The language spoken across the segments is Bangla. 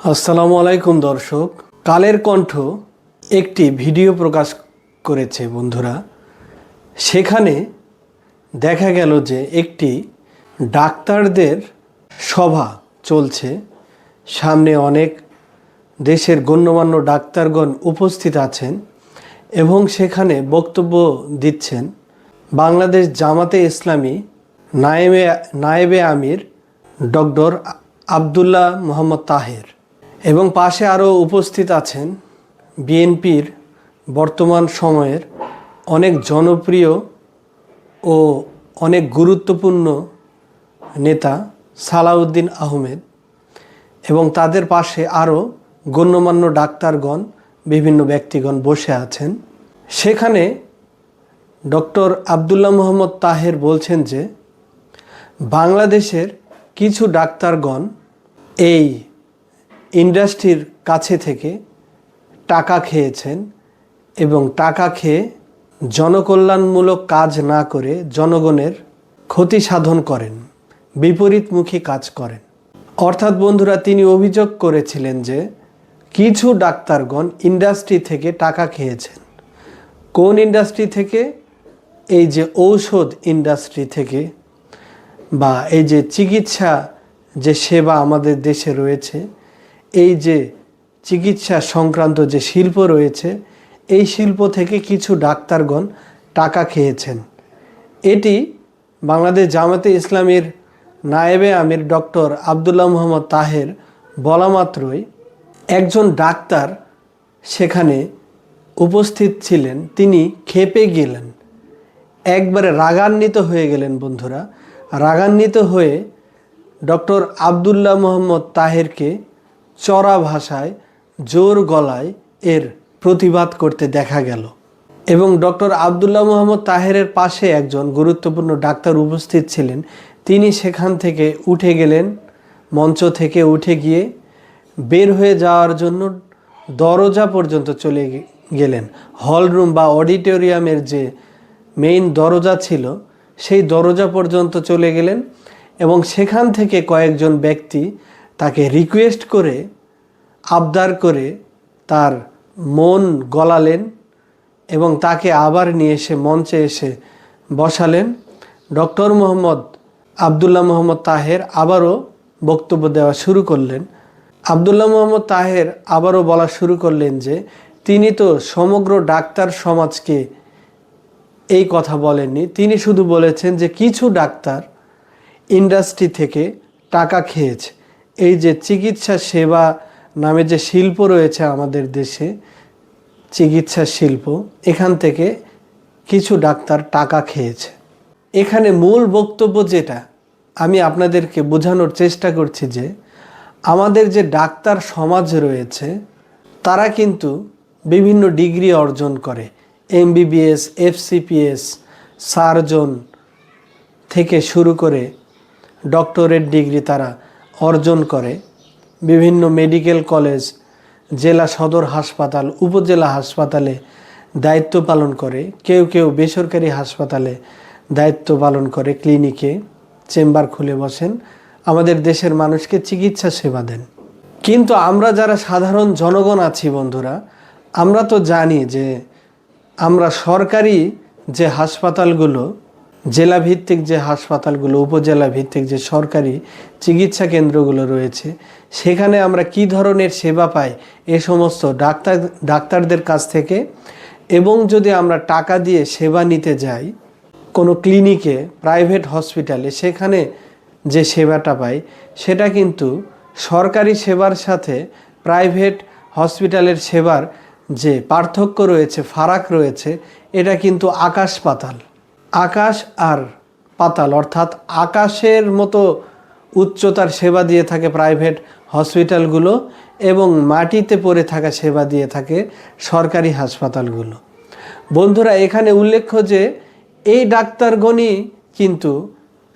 আসসালামু আলাইকুম দর্শক। কালের কণ্ঠ একটি ভিডিও প্রকাশ করেছে বন্ধুরা। সেখানে দেখা গেল যে একটি ডাক্তারদের সভা চলছে। সামনে অনেক দেশের গণ্যমান্য ডাক্তারগণ উপস্থিত আছেন এবং সেখানে বক্তব্য দিচ্ছেন বাংলাদেশ জামাতে ইসলামী নায়েবে নায়েবে আমির ডক্টর আবদুল্লাহ মোহাম্মদ তাহের। এবং পাশে আরও উপস্থিত আছেন বিএনপির বর্তমান সময়ের অনেক জনপ্রিয় ও অনেক গুরুত্বপূর্ণ নেতা সালাউদ্দিন আহমেদ এবং তাদের পাশে আরও গণ্যমান্য ডাক্তারগণ, বিভিন্ন ব্যক্তিগণ বসে আছেন। সেখানে ডক্টর আবদুল্লাহ মোহাম্মদ তাহের বলছেন যে, বাংলাদেশের কিছু ডাক্তারগণ এই ইন্ডাস্ট্রির কাছে থেকে টাকা খেয়েছেন এবং টাকা খেয়ে জনকল্যাণমূলক কাজ না করে জনগণের ক্ষতি সাধন করেন, বিপরীতমুখী কাজ করেন। অর্থাৎ বন্ধুরা, তিনি অভিযোগ করেছিলেন যে কিছু ডাক্তারগণ ইন্ডাস্ট্রি থেকে টাকা খেয়েছেন। কোন ইন্ডাস্ট্রি থেকে? এই যে ঔষধ ইন্ডাস্ট্রি থেকে বা এই যে চিকিৎসা, যে সেবা আমাদের দেশে রয়েছে এই যে চিকিৎসা সংক্রান্ত যে শিল্প রয়েছে, এই শিল্প থেকে কিছু ডাক্তারগণ টাকা খেয়েছেন। এটি বাংলাদেশ জামাতে ইসলামীর নায়েবে আমির ডক্টর আবদুল্লাহ মোহাম্মদ তাহের বলা মাত্রই একজন ডাক্তার সেখানে উপস্থিত ছিলেন, তিনি খেপে গেলেন। একবারে রাগান্বিত হয়ে গেলেন বন্ধুরা। রাগান্বিত হয়ে ডক্টর আবদুল্লাহ মোহাম্মদ তাহেরকে চড়া ভাষায়, জোর গলায় এর প্রতিবাদ করতে দেখা গেল। এবং ডক্টর আবদুল্লাহ মোহাম্মদ তাহেরের পাশে একজন গুরুত্বপূর্ণ ডাক্তার উপস্থিত ছিলেন। তিনি সেখান থেকে উঠে গেলেন, মঞ্চ থেকে উঠে গিয়ে বের হয়ে যাওয়ার জন্য দরজা পর্যন্ত চলে গেলেন। হলরুম বা অডিটোরিয়ামের যে মেইন দরজা ছিল, সেই দরজা পর্যন্ত চলে গেলেন এবং সেখান থেকে কয়েকজন ব্যক্তি তাকে রিকোয়েস্ট করে, আবদার করে তার মন গলালেন এবং তাকে আবার নিয়ে এসে মঞ্চে এসে বসালেন। ডক্টর মোহাম্মদ আবদুল্লাহ মোহাম্মদ তাহের আবারও বক্তব্য দেওয়া শুরু করলেন। আবদুল্লাহ মোহাম্মদ তাহের আবারও বলা শুরু করলেন যে, তিনি তো সমগ্র ডাক্তার সমাজকে এই কথা বলেননি। তিনি শুধু বলেছেন যে, কিছু ডাক্তার ইন্ডাস্ট্রি থেকে টাকা খেয়েছে। এই যে চিকিৎসা সেবা নামে যে শিল্প রয়েছে আমাদের দেশে, চিকিৎসা শিল্প, এখান থেকে কিছু ডাক্তার টাকা খেয়েছে। এখানে মূল বক্তব্য যেটা, আমি আপনাদেরকে বোঝানোর চেষ্টা করছি যে, আমাদের যে ডাক্তার সমাজ রয়েছে, তারা কিন্তু বিভিন্ন ডিগ্রি অর্জন করে। এমবিবিএস, এফসিপিএস, সার্জন থেকে শুরু করে ডক্টরেট ডিগ্রি তারা অর্জন করে। বিভিন্ন মেডিকেল কলেজ, জেলা সদর হাসপাতাল, উপজেলা হাসপাতালে দায়িত্ব পালন করে। কেউ কেউ বেসরকারি হাসপাতালে দায়িত্ব পালন করে, ক্লিনিকে চেম্বার খুলে বসেন। আমাদের দেশের মানুষকে চিকিৎসা সেবা দেন। কিন্তু আমরা যারা সাধারণ জনগণ আছি বন্ধুরা, আমরা তো জানি যে আমরা সরকারি যে হাসপাতালগুলো জেলা ভিত্তিক যে হাসপাতালগুলো উপজেলা ভিত্তিক যে সরকারি চিকিৎসা কেন্দ্রগুলো রয়েছে, সেখানে আমরা কি ধরনের সেবা পাই এ সমস্ত ডাক্তার, ডাক্তারদের কাছ থেকে? এবং যদি আমরা টাকা দিয়ে সেবা নিতে যাই, কোনো ক্লিনিকে, প্রাইভেট হসপিটালে, সেখানে যে সেবাটা পাই, সেটা কিন্তু সরকারি সেবার সাথে প্রাইভেট হসপিটালের সেবার যে পার্থক্য রয়েছে, ফারাক রয়েছে, এটা কিন্তু আকাশ পাতাল। আকাশ আর পাতাল, অর্থাৎ আকাশের মতো উচ্চতার সেবা দিয়ে থাকে প্রাইভেট হসপিটালগুলো এবং মাটিতে পড়ে থাকা সেবা দিয়ে থাকে সরকারি হাসপাতালগুলো। বন্ধুরা, এখানে উল্লেখ্য যে এই ডাক্তারগণই কিন্তু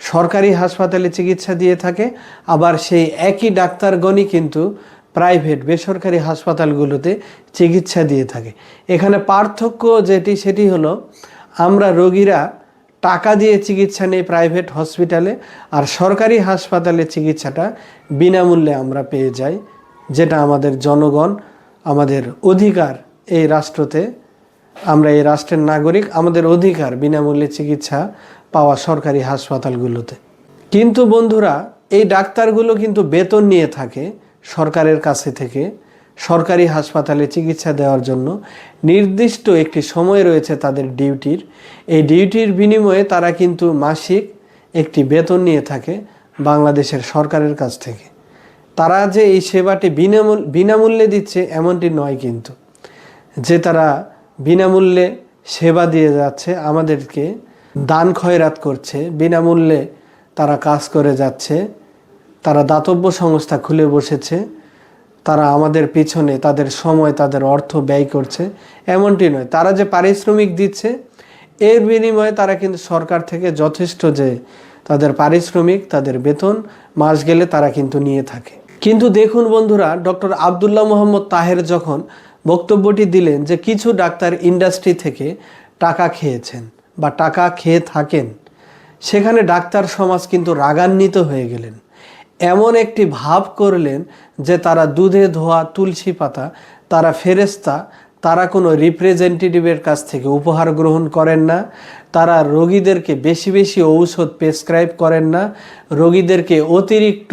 সরকারি হাসপাতালে চিকিৎসা দিয়ে থাকে, আবার সেই একই ডাক্তারগণই কিন্তু প্রাইভেট বেসরকারি হাসপাতালগুলোতে চিকিৎসা দিয়ে থাকে। এখানে পার্থক্য যেটি, সেটি হলো আমরা রোগীরা টাকা দিয়ে চিকিৎসা নেই প্রাইভেট হসপিটালে আর সরকারি হাসপাতালে চিকিৎসাটা বিনামূল্যে আমরা পেয়ে যাই, যেটা আমাদের জনগণ, আমাদের অধিকার এই রাষ্ট্রতে। আমরা এই রাষ্ট্রের নাগরিক, আমাদের অধিকার বিনামূল্যে চিকিৎসা পাওয়া সরকারি হাসপাতালগুলোতে। কিন্তু বন্ধুরা, এই ডাক্তারগুলো কিন্তু বেতন নিয়ে থাকে সরকারের কাছে থেকে। সরকারি হাসপাতালে চিকিৎসা দেওয়ার জন্য নির্দিষ্ট একটি সময় রয়েছে তাদের ডিউটির। এই ডিউটির বিনিময়ে তারা কিন্তু মাসিক একটি বেতন নিয়ে থাকে বাংলাদেশের সরকারের কাছ থেকে। তারা যে এই সেবাটি বিনামূল্যে বিনামূল্যে দিচ্ছে এমনটি নয় কিন্তু। যে তারা বিনামূল্যে সেবা দিয়ে যাচ্ছে, আমাদেরকে দান খয়রাত করছে, বিনামূল্যে তারা কাজ করে যাচ্ছে, তারা দাতব্য সংস্থা খুলে বসেছে তারা আমাদের পিছনে, তাদের সময়, তাদের অর্থ ব্যয় করছে। এমনটি নয়। তারা যে পারিশ্রমিক দিচ্ছে, এর বিনিময়ে তারা কিন্তু সরকার থেকে যথেষ্ট যে তাদের পারিশ্রমিক, তাদের বেতন, মাস গেলে তারা কিন্তু নিয়ে থাকে। কিন্তু দেখুন বন্ধুরা, ডক্টর আবদুল্লাহ মোহাম্মদ তাহের যখন বক্তব্যটি দিলেন যে কিছু ডাক্তার ইন্ডাস্ট্রি থেকে টাকা খেয়েছেন বা টাকা খেয়ে থাকেন, সেখানে ডাক্তার সমাজ কিন্তু রাগান্বিত হয়ে গেলেন। এমন একটি ভাব করলেন যে তারা দুধে ধোয়া তুলসী পাতা, তারা ফেরেস্তা তারা কোনো রিপ্রেজেন্টেটিভের কাছ থেকে উপহার গ্রহণ করেন না, তারা রোগীদেরকে বেশি বেশি ঔষধ প্রেসক্রাইব করেন না, রোগীদেরকে অতিরিক্ত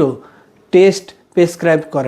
টেস্ট প্রেসক্রাইব করেন।